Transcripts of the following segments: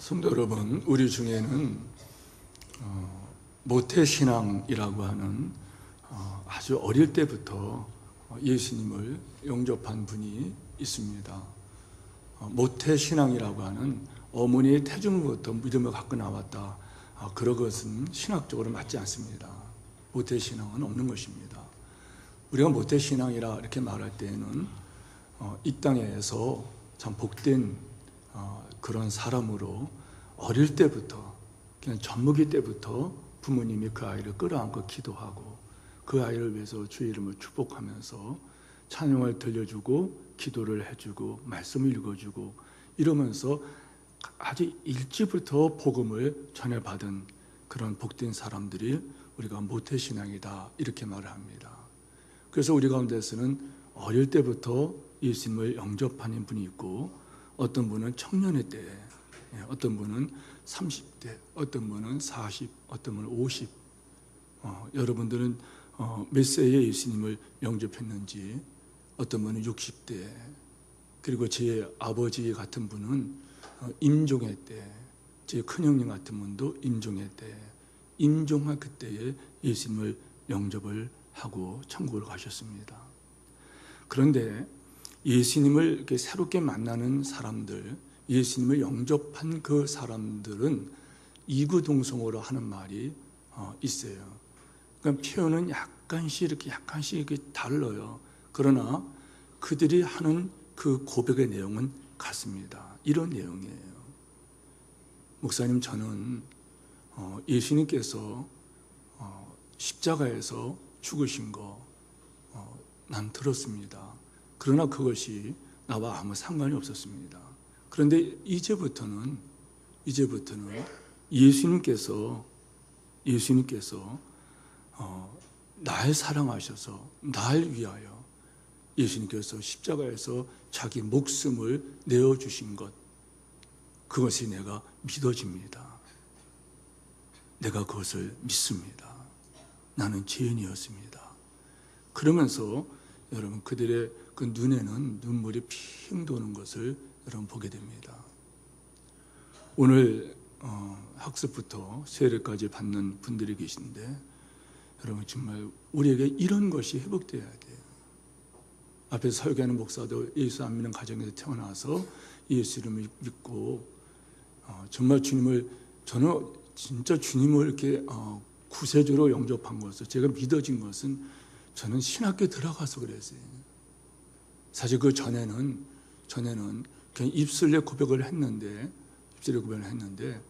성도 여러분, 우리 중에는 어, 모태 신앙이라고 하는 어, 아주 어릴 때부터 어, 예수님을 영접한 분이 있습니다. 어, 모태 신앙이라고 하는 어머니의 태중으로부터 믿음을 갖고 나왔다. 아, 그런 것은 신학적으로 맞지 않습니다. 모태 신앙은 없는 것입니다. 우리가 모태 신앙이라 이렇게 말할 때에는 어, 이 땅에서 참 복된 어, 그런 사람으로 어릴 때부터 그냥 젖먹이 때부터 부모님이 그 아이를 끌어안고 기도하고 그 아이를 위해서 주의 이름을 축복하면서 찬양을 들려주고 기도를 해주고 말씀을 읽어주고 이러면서 아주 일찍부터 복음을 전해받은 그런 복된 사람들이 우리가 모태신앙이다 이렇게 말을 합니다. 그래서 우리 가운데서는 어릴 때부터 예수님을 영접하는 분이 있고 어떤 분은 청년의 때에 예, 어떤 분은 30대, 어떤 분은 40, 어떤 분은 50. 어, 여러분들은 어, 몇 세에 예수님을 영접했는지 어떤 분은 60대 그리고 제 아버지 같은 분은 어, 임종의 때, 제 큰형님 같은 분도 임종의 때, 임종하 그때에 예수님을 영접을 하고 천국을 가셨습니다. 그런데 예수님을 새롭게 만나는 사람들, 예수님을 영접한 그 사람들은 이구동성으로 하는 말이 어, 있어요. 그러니까 표현은 약간씩 이렇게 약간씩 이렇게 달라요. 그러나 그들이 하는 그 고백의 내용은 같습니다. 이런 내용이에요. 목사님, 저는 어, 예수님께서 어, 십자가에서 죽으신 거, 어, 난 들었습니다. 그러나 그것이 나와 아무 상관이 없었습니다. 그런데 이제부터는 이제부터는 예수님께서 예수님께서 어, 날 사랑하셔서 날 위하여 예수님께서 십자가에서 자기 목숨을 내어 주신 것 그것이 내가 믿어집니다. 내가 그것을 믿습니다. 나는 죄인이었습니다. 그러면서 여러분 그들의 그 눈에는 눈물이 핑 도는 것을 여러분 보게 됩니다. 오늘 어, 학습부터 세례까지 받는 분들이 계신데 여러분 정말 우리에게 이런 것이 회복되어야 돼요. 앞에서 설교하는 목사도 예수 안 믿는 가정에서 태어나서 예수 이름을 믿고 어, 정말 주님을 저는 진짜 주님을 이렇게 어, 구세주로 영접한 것을 제가 믿어진 것은 저는 신학교 들어가서 그랬어요. 사실 그 전에는 전에는 그냥 입술로 고백을 했는데 입술로 고백을 했는데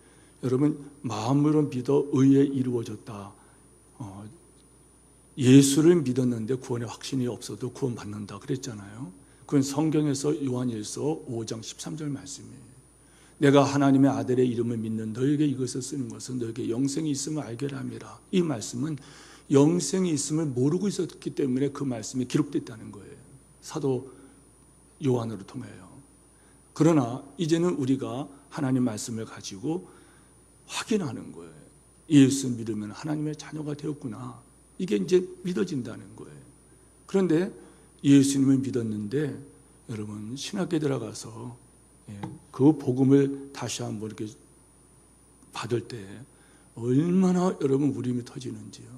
여러분 마음으로 믿어 의에 이루어졌다. 어, 예수를 믿었는데 구원의 확신이 없어도 구원 받는다 그랬잖아요. 그건 성경에서 요한일서 5장 13절 말씀이에요. 내가 하나님의 아들의 이름을 믿는 너에게 이것을 쓰는 것은 너에게 영생이 있음을 알게 함이라. 이 말씀은 영생이 있음을 모르고 있었기 때문에 그 말씀이 기록됐다는 거예요. 사도 요한으로 통하여. 그러나 이제는 우리가 하나님 말씀을 가지고 확인하는 거예요. 예수 믿으면 하나님의 자녀가 되었구나. 이게 이제 믿어진다는 거예요. 그런데 예수님을 믿었는데 여러분 신학에 들어가서 예, 그 복음을 다시 한번 이렇게 받을 때 얼마나 여러분 울음이 터지는지요.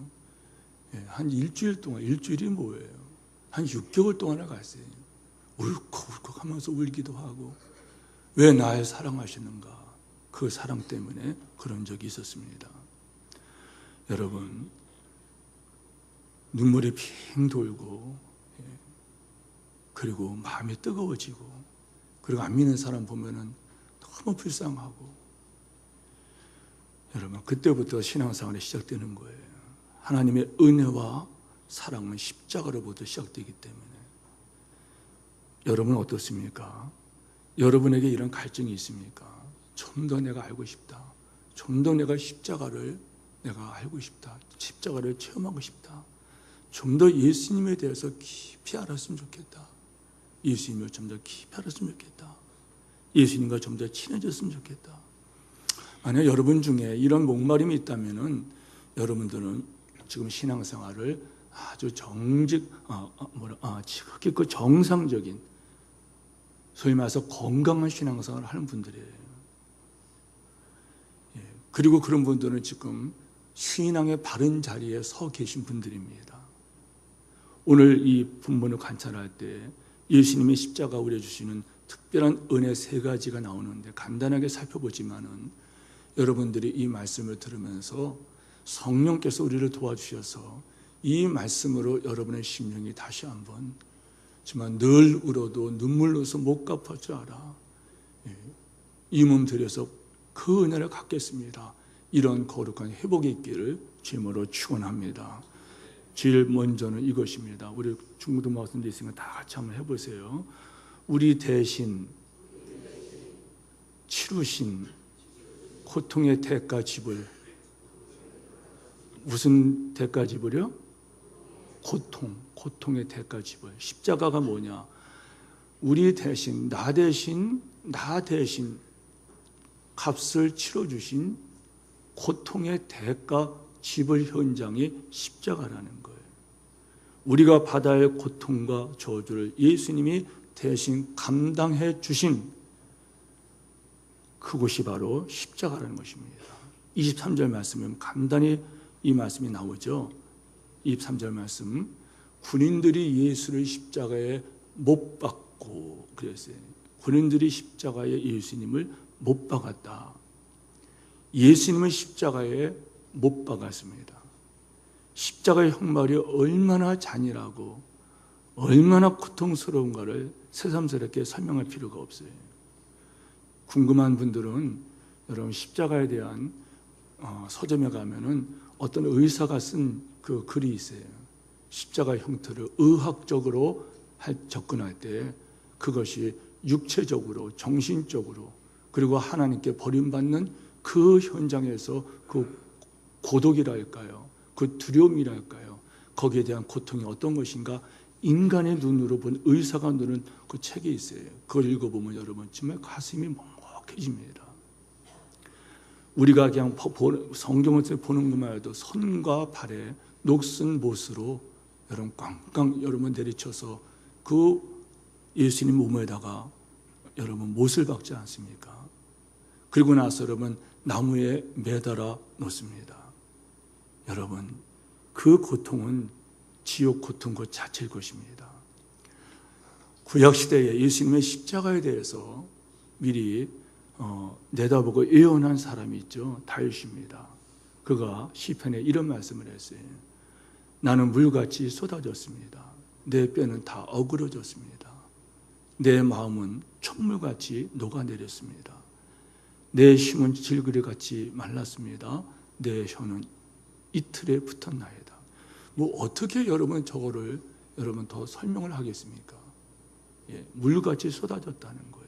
예, 한 일주일 동안 일주일이 뭐예요? 한 6개월 동안을 갔어요. 울컥울컥 하면서 울기도 하고 왜 나를 사랑하시는가? 그 사랑 때문에 그런 적이 있었습니다. 여러분 눈물이 핑 돌고 예, 그리고 마음이 뜨거워지고 그리고 안 믿는 사람 보면은 너무 불쌍하고 여러분 그때부터 신앙생활이 시작되는 거예요. 하나님의 은혜와 사랑은 십자가로부터 시작되기 때문에 여러분 어떻습니까? 여러분에게 이런 갈증이 있습니까? 좀 더 내가 알고 싶다. 좀 더 내가 십자가를 내가 알고 싶다. 십자가를 체험하고 싶다. 좀 더 예수님에 대해서 깊이 알았으면 좋겠다. 예수님을 좀 더 깊이 알았으면 좋겠다. 예수님과 좀 더 친해졌으면 좋겠다. 만약 여러분 중에 이런 목마름이 있다면은 여러분들은 지금 신앙생활을 아주 정직, 어, 어, 뭐라, 아, 지극히 그 정상적인 소위 말해서 건강한 신앙생활을 하는 분들이에요. 그리고 그런 분들은 지금 신앙의 바른 자리에 서 계신 분들입니다. 오늘 이 본문을 관찰할 때 예수님이 십자가 우려 주시는 특별한 은혜 세 가지가 나오는데 간단하게 살펴보지만은 여러분들이 이 말씀을 들으면서 성령께서 우리를 도와주셔서 이 말씀으로 여러분의 심령이 다시 한번 정말 늘 울어도 눈물로서 못 갚을 줄 알아. 예. 이몸 들여서 그 은혜를 갖겠습니다. 이런 거룩한 회복이 있기를 주님으로 축원합니다. 제일 먼저는 이것입니다. 우리 중고등 말씀도 있으니까 다 같이 한번 해보세요. 우리 대신 치루신 고통의 대가 지불 무슨 대가 지불이요? 고통, 고통의 대가 지불. 십자가가 뭐냐? 우리 대신, 나 대신, 나 대신 값을 치러주신 고통의 대가 지불 현장이 십자가라는 거예요. 우리가 받아야 할 고통과 저주를 예수님이 대신 감당해 주신 그곳이 바로 십자가라는 것입니다. 23절 말씀은 간단히 이 말씀이 나오죠. 23절 말씀. 군인들이 예수를 십자가에 못 박고 그랬어요. 군인들이 십자가에 예수님을 못 박았다. 예수님은 십자가에 못 박았습니다. 십자가의 형말이 얼마나 잔인하고 얼마나 고통스러운가를 새삼스럽게 설명할 필요가 없어요. 궁금한 분들은 여러분 십자가에 대한 어, 서점에 가면은 어떤 의사가 쓴 그 글이 있어요. 십자가 형태를 의학적으로 할, 접근할 때 그것이 육체적으로, 정신적으로 그리고 하나님께 버림받는 그 현장에서 그 고독이랄까요? 그 두려움이랄까요? 거기에 대한 고통이 어떤 것인가? 인간의 눈으로 본 의사가 누른 그 책이 있어요. 그걸 읽어보면 여러분 정말 가슴이 먹먹해집니다. 우리가 그냥 성경을 보는 것만 해도 손과 발에 녹슨 못으로 여러분 꽝꽝 여러분 내리쳐서 그 예수님 몸에다가 여러분 못을 박지 않습니까? 그리고 나서 여러분 나무에 매달아 놓습니다. 여러분 그 고통은 지옥 고통 것 자체일 것입니다. 구약 시대에 예수님의 십자가에 대해서 미리 어, 내다보고 예언한 사람이 있죠. 다윗입니다. 그가 시편에 이런 말씀을 했어요. 나는 물같이 쏟아졌습니다. 내 뼈는 다 어그러졌습니다. 내 마음은 촛물같이 녹아내렸습니다. 내 힘은 질그레같이 말랐습니다. 내 혀는 이틀에 붙었나이다. 뭐 어떻게 여러분 저거를 여러분 더 설명을 하겠습니까? 예, 물같이 쏟아졌다는 거예요.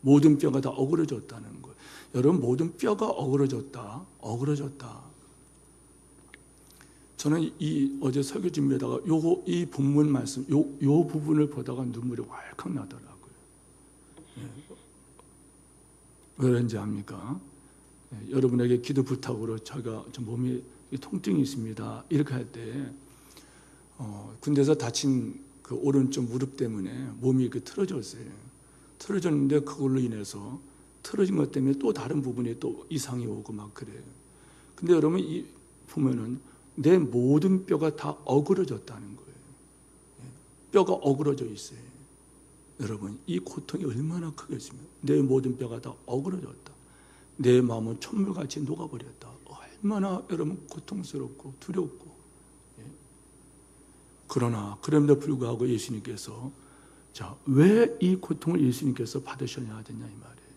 모든 뼈가 다 어그러졌다는 거예요. 여러분 모든 뼈가 어그러졌다. 어그러졌다. 저는 이 어제 설교 준비하다가 요거 이 본문 말씀 요, 요 부분을 보다가 눈물이 왈칵 나더라고요. 예. 왜 그런지 압니까? 예, 여러분에게 기도 부탁으로 제가 좀 몸이 통증이 있습니다. 이렇게 할 때 어, 군대에서 다친 그 오른쪽 무릎 때문에 몸이 그 틀어졌어요. 틀어졌는데 그걸로 인해서 틀어진 것 때문에 또 다른 부분에 또 이상이 오고 막 그래요. 근데 여러분 이 보면은 내 모든 뼈가 다 어그러졌다는 거예요. 예, 뼈가 어그러져 있어요. 여러분 이 고통이 얼마나 크겠습니까? 내 모든 뼈가 다 어그러졌다. 내 마음은 천물같이 녹아버렸다. 얼마나 여러분 고통스럽고 두렵고. 예. 그러나 그럼에도 불구하고 예수님께서 자, 왜 이 고통을 예수님께서 받으셔야 되냐 이 말이에요.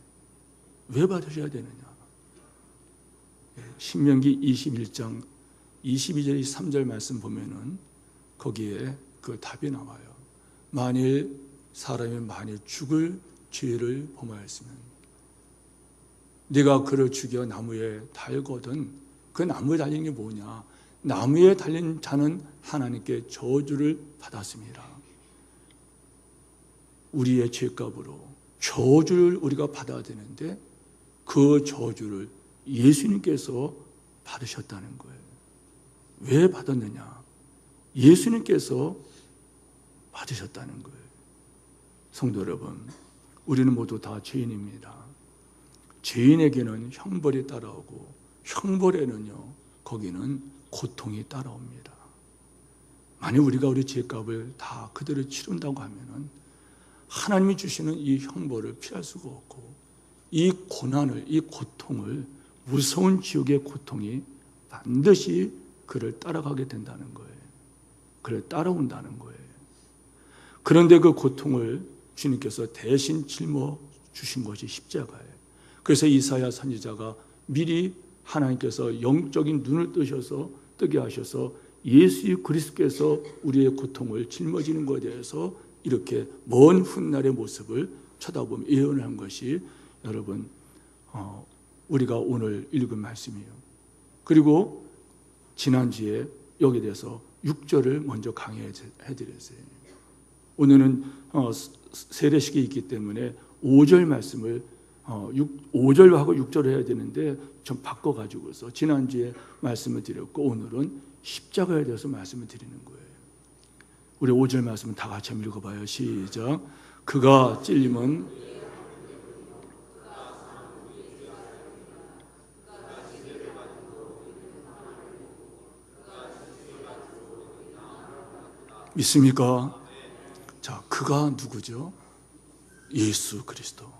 왜 받으셔야 되느냐? 예, 신명기 21장 22절 3절 말씀 보면은 거기에 그 답이 나와요. 만일 사람이 만일 죽을 죄를 범하였으면 네가 그를 죽여 나무에 달거든 그 나무에 달린 게 뭐냐? 나무에 달린 자는 하나님께 저주를 받았습니다. 우리의 죄값으로 저주를 우리가 받아야 되는데 그 저주를 예수님께서 받으셨다는 거예요. 왜 받았느냐? 예수님께서 받으셨다는 거예요. 성도 여러분, 우리는 모두 다 죄인입니다. 죄인에게는 형벌이 따라오고 형벌에는요 거기는 고통이 따라옵니다. 만약 우리가 우리 죄값을 다 그대로 치른다고 하면은 하나님이 주시는 이 형벌을 피할 수가 없고 이 고난을 이 고통을 무서운 지옥의 고통이 반드시 그를 따라가게 된다는 거예요. 그를 따라온다는 거예요. 그런데 그 고통을 주님께서 대신 짊어 주신 것이 십자가예요. 그래서 이사야 선지자가 미리 하나님께서 영적인 눈을 뜨셔서 뜨게 하셔서 예수 그리스도께서 우리의 고통을 짊어지는 것에 대해서 이렇게 먼 훗날의 모습을 쳐다보며 예언을 한 것이 여러분 어, 우리가 오늘 읽은 말씀이에요. 그리고 지난주에 여기에 대해서 6절을 먼저 강의해 드렸어요. 오늘은 어, 세례식이 있기 때문에 5절 말씀을 어, 6, 5절하고 6절을 해야 되는데 좀 바꿔가지고서 지난주에 말씀을 드렸고 오늘은 십자가에 대해서 말씀을 드리는 거예요. 우리 5절 말씀은 다 같이 한번 읽어봐요. 시작. 그가 찔림은 믿습니까? 자, 그가 누구죠? 예수 그리스도.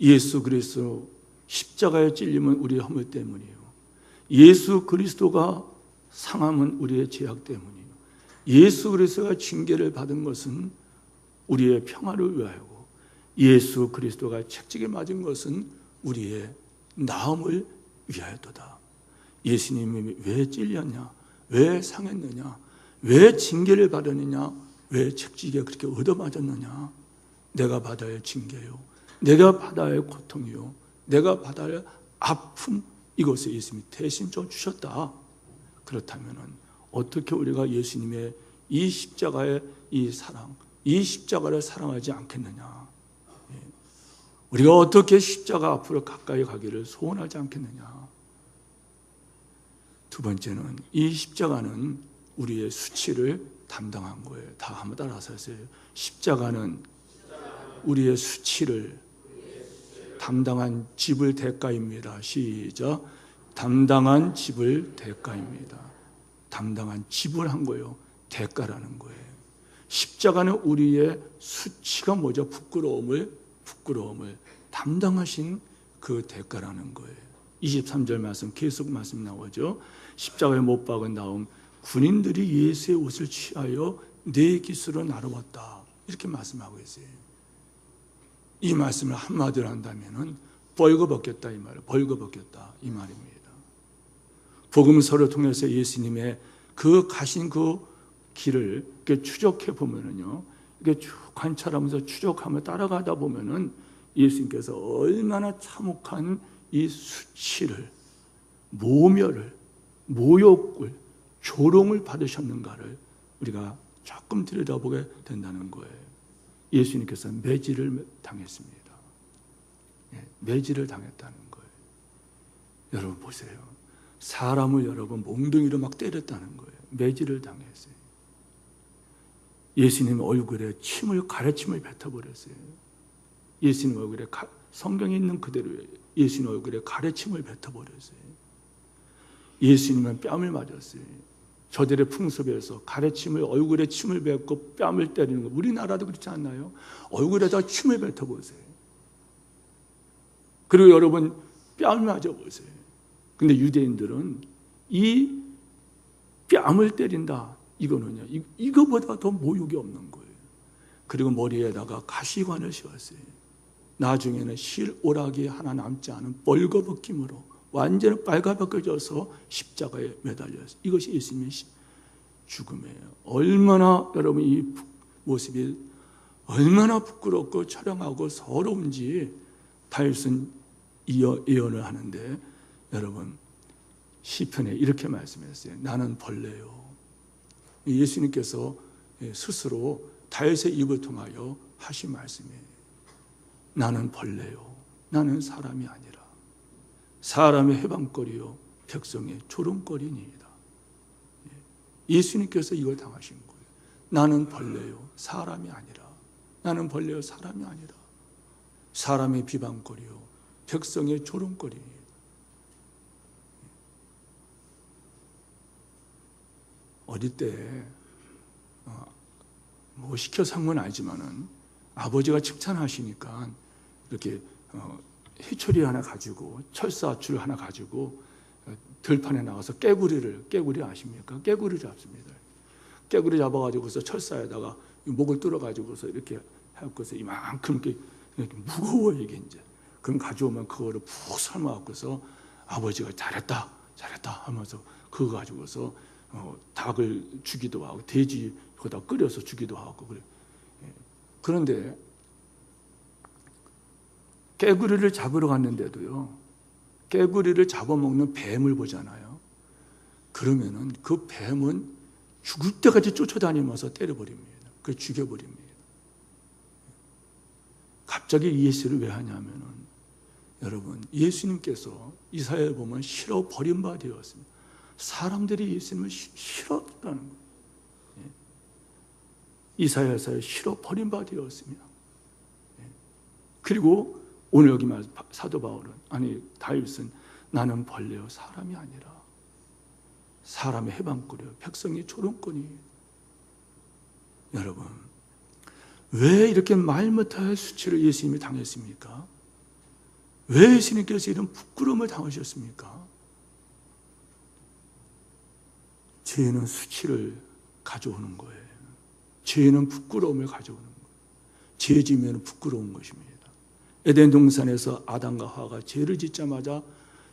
예수 그리스도 십자가에 찔림은 우리의 허물 때문이에요. 예수 그리스도가 상함은 우리의 죄악 때문이에요. 예수 그리스도가 징계를 받은 것은 우리의 평화를 위하여고 예수 그리스도가 책찍에 맞은 것은 우리의 나음을 위하여도다. 예수님이 왜 찔렸냐? 왜 상했느냐? 왜 징계를 받았느냐? 왜 책찍에 그렇게 얻어맞았느냐? 내가 받아야 할 징계요. 내가 받아야 할 고통이요. 내가 받아야 할 아픔 이것을 예수님이 대신 좀 주셨다. 그렇다면은 어떻게 우리가 예수님의 이 십자가의 이 사랑, 이 십자가를 사랑하지 않겠느냐? 예. 우리가 어떻게 십자가 앞으로 가까이 가기를 소원하지 않겠느냐? 두 번째는 이 십자가는 우리의 수치를 담당한 거예요. 다 한번 따라서 하세요. 십자가는 우리의 수치를 담당한 집을 대가입니다. 시작. 담당한 집을 대가입니다. 담당한 집을 한 거예요. 대가라는 거예요. 십자가는 우리의 수치가 뭐죠? 부끄러움을 부끄러움을 담당하신 그 대가라는 거예요. 23절 말씀 계속 말씀 나오죠. 십자가에 못 박은 다음 군인들이 예수의 옷을 취하여 내 깃으로 나르웠다. 이렇게 말씀하고 있어요. 이 말씀을 한마디로 한다면은 벌거벗겼다 이 말을 벌거벗겼다 이 말입니다. 복음서를 통해서 예수님의 그 가신 그 길을 이렇게 추적해 보면은요, 이렇게 쭉 관찰하면서 추적하며 따라가다 보면은 예수님께서 얼마나 참혹한 이 수치를 모멸을 모욕을 조롱을 받으셨는가를 우리가 조금 들여다보게 된다는 거예요. 예수님께서 매질을 당했습니다. 예, 매질을 당했다는 거예요. 여러분 보세요. 사람을 여러분 몽둥이로 막 때렸다는 거예요. 매질을 당했어요. 예수님 얼굴에 침을 가래침을 뱉어버렸어요. 예수님 얼굴에 가, 성경에 있는 그대로 예수님 얼굴에 가래침을 뱉어버렸어요. 예수님은 뺨을 맞았어요. 저들의 풍습에서 가래침을 얼굴에 침을 뱉고 뺨을 때리는 거 우리나라도 그렇지 않나요? 얼굴에다 침을 뱉어보세요. 그리고 여러분 뺨을 맞아보세요. 근데 유대인들은 이 뺨을 때린다. 이거는요. 이거보다 더 모욕이 없는 거예요. 그리고 머리에다가 가시관을 씌웠어요. 나중에는 실 오락이 하나 남지 않은 벌거벗김으로 완전히 빨가벗겨져서 십자가에 매달렸어요. 이것이 예수님의 죽음이에요. 얼마나 여러분 이 모습이 얼마나 부끄럽고 촬영하고 서러운지 다윗은 예언을 하는데 여러분 시편에 이렇게 말씀했어요. 나는 벌레요. 예수님께서 스스로 다윗의 입을 통하여 하신 말씀이에요. 나는 벌레요. 나는 사람이 아니라 사람의 해방거리요 백성의 조롱거리니이다. 예수님께서 이걸 당하신 거예요. 나는 벌레요. 사람이 아니라 나는 벌레요. 사람이 아니라 사람의 비방거리요 백성의 조롱거리. 어릴 때, 어, 뭐 시켜서 한건 아니지만은 아버지가 칭찬하시니까 이렇게 어, 해초리 하나 가지고 철사줄 하나 가지고 어, 들판에 나가서 깨구리를 깨구리 아십니까? 깨구리 잡습니다. 깨구리 잡아가지고서 철사에다가 이 목을 뚫어가지고서 이렇게 해갖고서 이만큼 이렇게, 이렇게 무거워 이게 이제 그럼 가져오면 그거를 푹 삶아갖고서 아버지가 잘했다 잘했다 하면서 그거 가지고서 어, 닭을 주기도 하고 돼지 거기다 끓여서 주기도 하고 그래. 예. 그런데 깨구리를 잡으러 갔는데도요. 깨구리를 잡아먹는 뱀을 보잖아요. 그러면은 그 뱀은 죽을 때까지 쫓아다니면서 때려버립니다. 그 죽여버립니다. 갑자기 예수를 왜 하냐면은 여러분 예수님께서 이사야에 보면 싫어 버림받으었습니다. 사람들이 예수님을 시- 싫었다는 거예요. 예. 이사야서에 싫어 버림받으었습니다. 예. 그리고 오늘 여기 말 사도 바울은 아니 다윗은 나는 벌레요 사람이 아니라 사람의 해방꾼이요 백성의 조롱꾼이 여러분 왜 이렇게 말 못할 수치를 예수님이 당했습니까? 왜 예수님께서 이런 부끄러움을 당하셨습니까? 죄는 수치를 가져오는 거예요. 죄는 부끄러움을 가져오는 거예요. 죄 지면 부끄러운 것입니다. 에덴 동산에서 아담과 하와가 죄를 짓자마자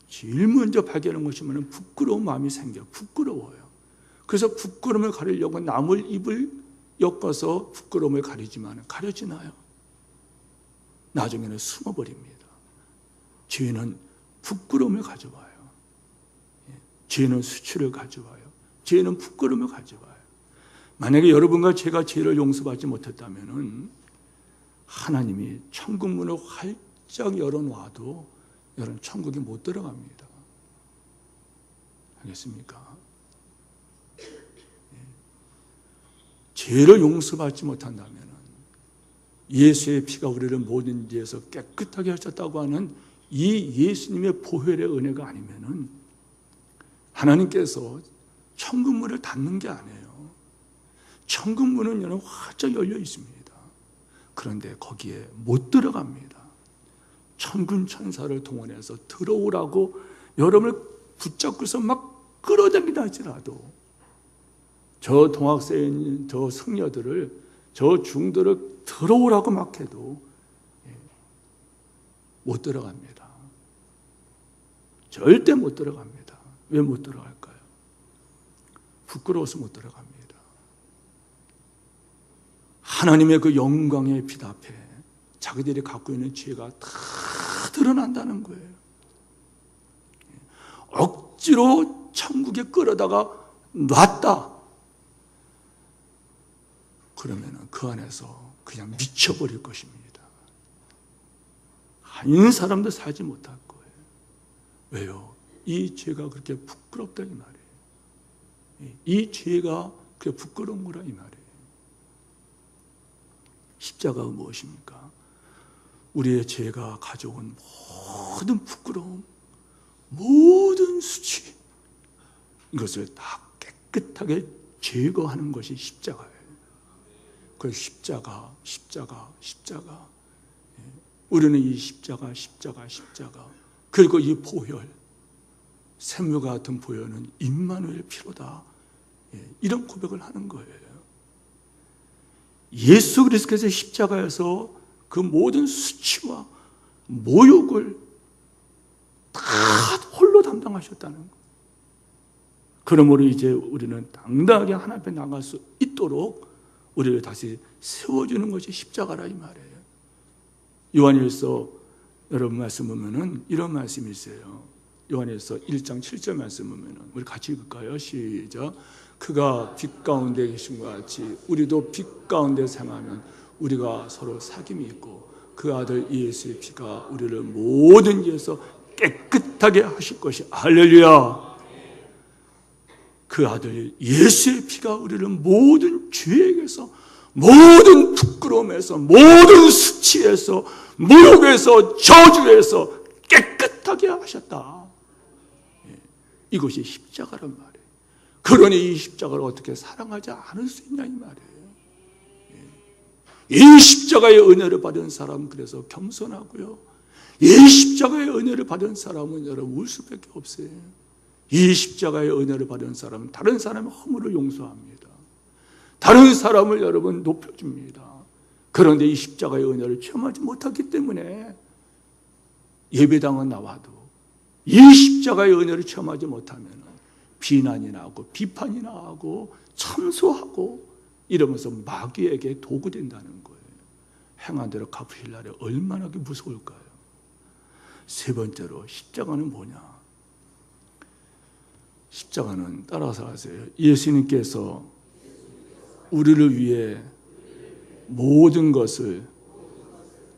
제일 먼저 발견한 것이면 부끄러운 마음이 생겨 부끄러워요. 그래서 부끄러움을 가리려고 나물 입을 엮어서 부끄러움을 가리지만 가려지나요? 나중에는 숨어버립니다. 죄는 부끄러움을 가져와요. 예. 죄는 수치를 가져와요. 죄는 부끄러움을 가져와요. 만약에 여러분과 제가 죄를 용서받지 못했다면은 하나님이 천국 문을 활짝 열어놔도 여러분 천국에 못 들어갑니다. 알겠습니까? 예. 죄를 용서받지 못한다면 예수의 피가 우리를 모든 죄에서 깨끗하게 하셨다고 하는 이 예수님의 보혈의 은혜가 아니면은 하나님께서 천국 문을 닫는 게 아니에요. 천국 문은 여러분 활짝 열려 있습니다. 그런데 거기에 못 들어갑니다. 천군 천사를 동원해서 들어오라고 여러분을 붙잡고서 막 끌어당기다 할지라도 저 동학생 저 승려들을 저 중들을 들어오라고 막 해도 예, 못 들어갑니다. 절대 못 들어갑니다. 왜 못 들어갈까요? 부끄러워서 못 들어갑니다. 하나님의 그 영광의 빛 앞에 자기들이 갖고 있는 죄가 다 드러난다는 거예요. 억지로 천국에 끌어다가 놨다. 그러면 그 안에서 그냥 미쳐버릴 것입니다. 한 사람도 살지 못할 거예요. 왜요? 이 죄가 그렇게 부끄럽다 이 말이에요. 이 죄가 그렇게 부끄러운 거라 이 말이에요. 십자가가 무엇입니까? 우리의 죄가 가져온 모든 부끄러움, 모든 수치, 이것을 다 깨끗하게 제거하는 것이 십자가예요. 그 십자가, 십자가, 십자가. 예. 우리는 이 십자가, 십자가, 십자가. 그리고 이 보혈, 샘물과 같은 보혈은 임마누엘 피로다. 예. 이런 고백을 하는 거예요. 예수 그리스도께서 십자가에서 그 모든 수치와 모욕을 다 홀로 담당하셨다는 것. 그러므로 이제 우리는 당당하게 하나님 앞에 나갈 수 있도록 우리를 다시 세워주는 것이 십자가라 이 말이에요. 요한일서 여러분 말씀 보면은 이런 말씀이 있어요. 요한일서 1장 7절 말씀 보면은 우리 같이 읽을까요? 시작. 그가 빛 가운데 계신 것 같이 우리도 빛 가운데 생하면 우리가 서로 사귐이 있고 그 아들 예수의 피가 우리를 모든 죄에서 깨끗하게 하실 것이 할렐루야. 그 아들 예수의 피가 우리를 모든 죄에게서 모든 부끄러움에서 모든 수치에서 모욕에서 저주에서 깨끗하게 하셨다. 예, 이것이 십자가란 말이에요. 그러니 이 십자가를 어떻게 사랑하지 않을 수 있냐 이 말이에요. 예. 이 십자가의 은혜를 받은 사람 그래서 겸손하고요. 이 십자가의 은혜를 받은 사람은 여러분 울 수밖에 없어요. 이 십자가의 은혜를 받은 사람은 다른 사람의 허물을 용서합니다. 다른 사람을 여러분 높여줍니다. 그런데 이 십자가의 은혜를 체험하지 못하기 때문에 예배당은 나와도 이 십자가의 은혜를 체험하지 못하면 비난이 나고 비판이 나고 참소하고 이러면서 마귀에게 도구 된다는 거예요. 행한 대로 갚으실 날에 얼마나 무서울까요? 세 번째로 십자가는 뭐냐? 십자가는 따라서 하세요. 예수님께서 우리를 위해 모든 것을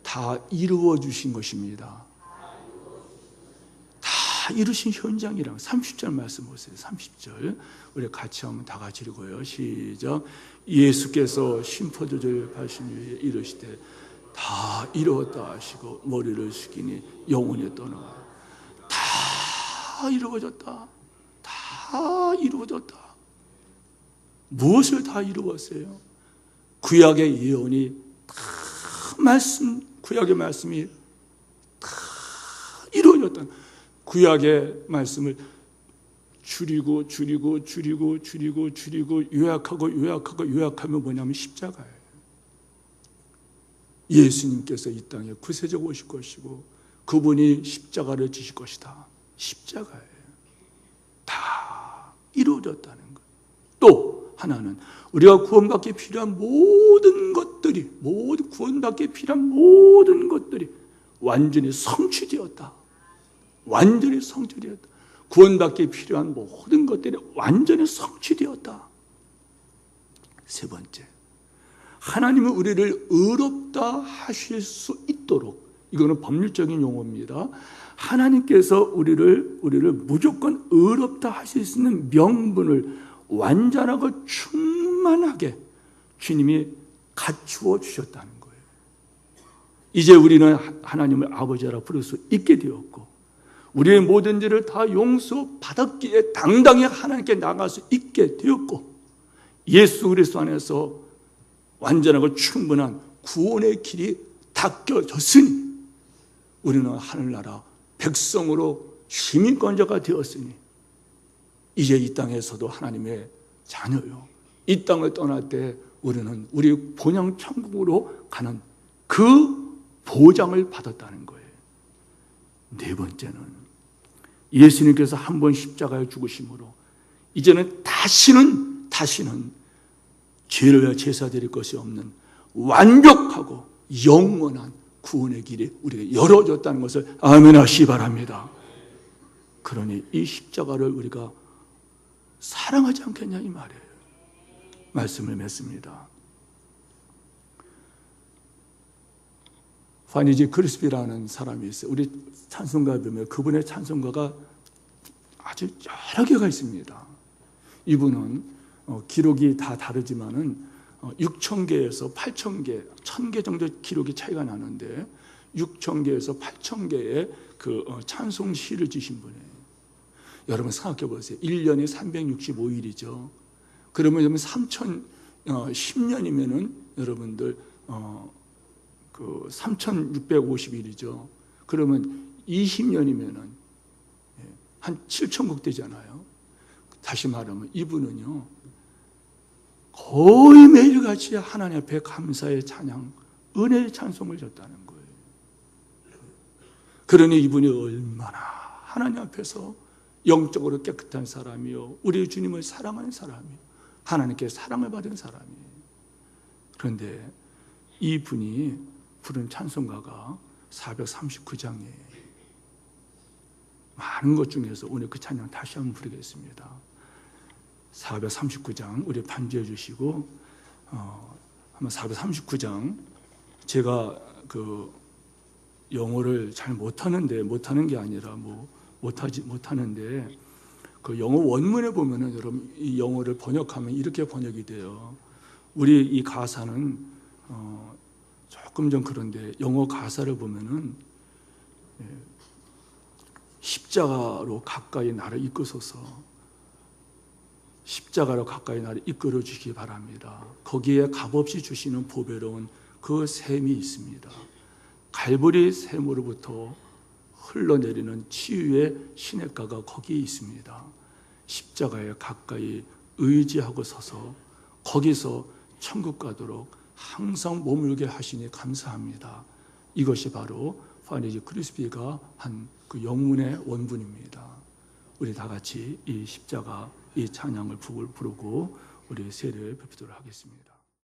다 이루어 주신 것입니다. 다 이루신 현장이랑 30절 말씀 보세요. 30절. 우리 같이 한번 다 같이 읽어요. 시작. 예수께서 심포도를 하신 위에 이르시되 다 이루었다 하시고 머리를 숙이니 영원히 떠나가. 다 이루어졌다. 다 이루어졌다. 무엇을 다 이루었어요? 구약의 예언이 다 말씀, 구약의 말씀이 다 이루어졌다. 구약의 말씀을 줄이고 줄이고 줄이고 줄이고 줄이고 요약하고 요약하고 요약하면 뭐냐면 십자가예요. 예수님께서 이 땅에 구세적 오실 것이고 그분이 십자가를 지실 것이다. 십자가예요. 다 이루어졌다는 것. 또 하나는 우리가 구원받기 필요한 모든 것들이 모든 구원받기 필요한 모든 것들이 완전히 성취되었다. 완전히 성취되었다. 구원받기 필요한 모든 것들이 완전히 성취되었다. 세 번째, 하나님은 우리를 의롭다 하실 수 있도록 이거는 법률적인 용어입니다. 하나님께서 우리를 우리를 무조건 의롭다 하실 수 있는 명분을 완전하고 충만하게 주님이 갖추어 주셨다는 거예요. 이제 우리는 하나님을 아버지라 부를 수 있게 되었고 우리의 모든 죄를 다 용서받았기에 당당히 하나님께 나갈 수 있게 되었고 예수 그리스도 안에서 완전하고 충분한 구원의 길이 닦여졌으니 우리는 하늘나라 백성으로 시민권자가 되었으니 이제 이 땅에서도 하나님의 자녀요. 이 땅을 떠날 때 우리는 우리 본향 천국으로 가는 그 보장을 받았다는 거예요. 네 번째는 예수님께서 한 번 십자가에 죽으심으로 이제는 다시는 다시는 죄를 제사 드릴 것이 없는 완벽하고 영원한 구원의 길이 우리에게 열어졌다는 것을 아멘하시 바랍니다. 그러니 이 십자가를 우리가 사랑하지 않겠냐 이 말이에요. 말씀을 맺습니다. 파니지 크리스피라는 사람이 있어요. 우리 찬송가 보면 그분의 찬송가가 아주 여러 개가 있습니다. 이분은 어, 기록이 다 다르지만은 6천 개에서 8천 개, 1천 개 정도 기록이 차이가 나는데 6천 개에서 8천 개의 그 어, 찬송 시를 지신 분이에요. 여러분 생각해 보세요. 1년이 365일이죠. 그러면 여러분 3천 어, 10년이면은 여러분들 어, 그 3,650일이죠. 그러면 20년이면은 예, 한 7천국 되잖아요. 다시 말하면 이분은요 거의 매일같이 하나님 앞에 감사의 찬양, 은혜의 찬송을 줬다는 거예요. 그러니 이분이 얼마나 하나님 앞에서 영적으로 깨끗한 사람이요. 우리 주님을 사랑하는 사람이요. 하나님께 사랑을 받은 사람이에요. 그런데 이 분이 부른 찬송가가 439장이에요. 많은 것 중에서 오늘 그 찬양 다시 한번 부르겠습니다. 439장 우리 반주해 주시고 어, 한번 439장 제가 그 영어를 잘 못하는데 못하는 게 아니라 뭐 못하지 못하는데 그 영어 원문에 보면은 여러분 이 영어를 번역하면 이렇게 번역이 돼요. 우리 이 가사는 어, 조금 좀 그런데 영어 가사를 보면은 예, 십자가로 가까이 나를 이끄소서. 십자가로 가까이 나를 이끌어 주시기 바랍니다. 거기에 값없이 주시는 보배로운 그 샘이 있습니다. 갈보리 샘으로부터 흘러내리는 치유의 시냇가가 거기에 있습니다. 십자가에 가까이 의지하고 서서 거기서 천국 가도록 항상 머물게 하시니 감사합니다. 이것이 바로 파니지 크리스피가 한 그 영문의 원분입니다. 우리 다 같이 이 십자가 이 찬양을 부르고 우리 세례를 베푸도록 하겠습니다.